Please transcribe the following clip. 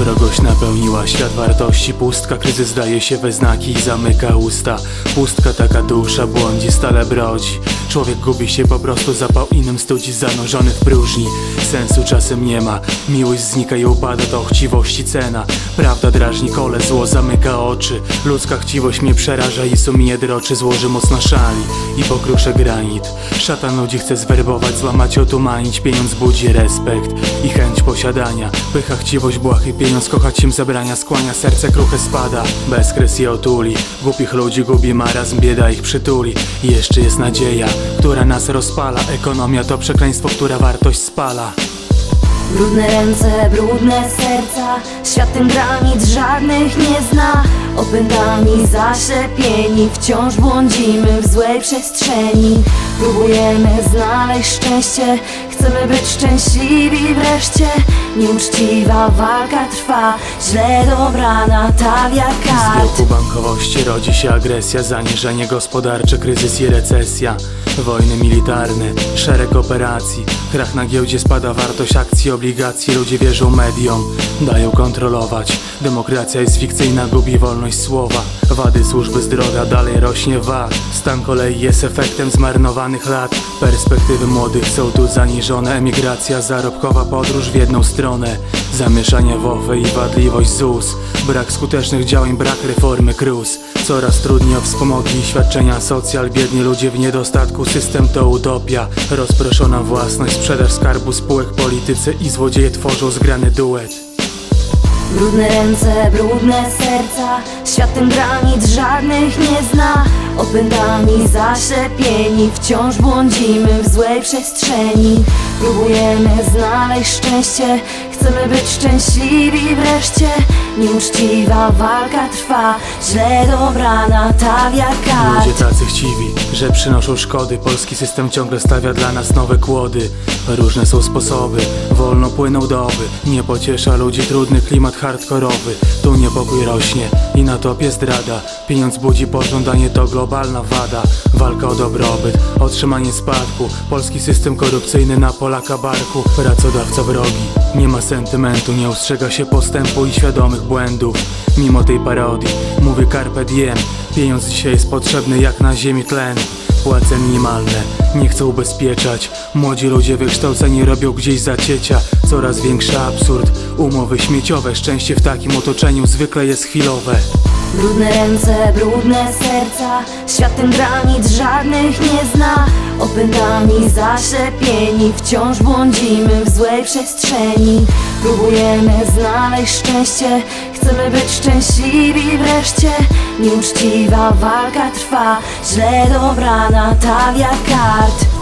Wrogość napełniła świat wartości. Pustka, kryzys zdaje się we znaki i zamyka usta. Pustka taka dusza błądzi, stale brodzi. Człowiek gubi się po prostu zapał innym studzi Zanurzony w próżni, sensu czasem nie ma Miłość znika i upada, to chciwości cena. Prawda drażni kole, zło zamyka oczy. Ludzka chciwość mnie przeraża i sumienie droczy Złoży moc na szali i pokruszę granit Szatan ludzi chce zwerbować, złamać, otumanić Pieniądz budzi respekt i chęć posiadania. Pycha, chciwość, błahy, pieniądz Kochać się zabrania, skłania, serce kruche spada. Bezkres je otuli Głupich ludzi gubi marazm, bieda ich przytuli. Jeszcze jest nadzieja, która nas rozpala. Ekonomia to przekleństwo, która wartość spala Brudne ręce, brudne serca. Świat ten granic żadnych nie zna. Opętani, zaślepieni Wciąż błądzimy w złej przestrzeni. Próbujemy znaleźć szczęście. Chcemy być szczęśliwi wreszcie Nieuczciwa walka trwa Źle dobrana tawia Z kart wieku bankowości rodzi się agresja, zaniżenie gospodarcze, kryzys i recesja, wojny militarne, szereg operacji, krach na giełdzie spada wartość akcji, obligacji, ludzie wierzą mediom, dają kontrolować, demokracja jest fikcyjna, gubi wolność słowa, wady służby zdrowia, dalej rośnie VAT, stan kolei jest efektem zmarnowanych lat, perspektywy młodych są tu zaniżone, emigracja, zarobkowa podróż w jedną stronę, zamieszanie WOWE i wadliwość ZUS, brak skutecznych działań, brak reformy KRUS, coraz trudniej o wspomogi i świadczenia socjal, biedni ludzie w niedostatku, system to utopia, rozproszona własność, sprzedaż skarbu spółek, politycy i złodzieje tworzą zgrany duet. Brudne ręce, brudne serca. Świat ten granic żadnych nie zna. Opętani, zaślepieni Wciąż błądzimy w złej przestrzeni. Próbujemy znaleźć szczęście. Chcemy być szczęśliwi wreszcie. Nieuczciwa walka trwa Źle dobrana tawia kart Ludzie tacy chciwi, że przynoszą szkody. Polski system ciągle stawia dla nas nowe kłody. Różne są sposoby, wolno płyną doby. Nie pociesza ludzi trudny klimat hardkorowy. Tu niepokój rośnie i na topie zdrada. Pieniądz budzi pożądanie, to globalna wada. Walka o dobrobyt, otrzymanie spadku. Polski system korupcyjny na Polaka barku. Pracodawca wrogi, nie ma sentymentu Nie ustrzega się postępu i świadomych błędów. Mimo tej parodii, mówię carpe diem. Pieniądz dzisiaj jest potrzebny jak na ziemi tlen Płace minimalne, nie chcą ubezpieczać. Młodzi ludzie wykształceni robią gdzieś zaciecia Coraz większy absurd, umowy śmieciowe Szczęście w takim otoczeniu zwykle jest chwilowe. Brudne ręce, brudne serca. Świat ten granic żadnych nie zna Opętani, zaślepieni Wciąż błądzimy w złej przestrzeni. Próbujemy znaleźć szczęście Chcemy być szczęśliwi wreszcie. Nieuczciwa walka trwa Źle dobrana tawia kart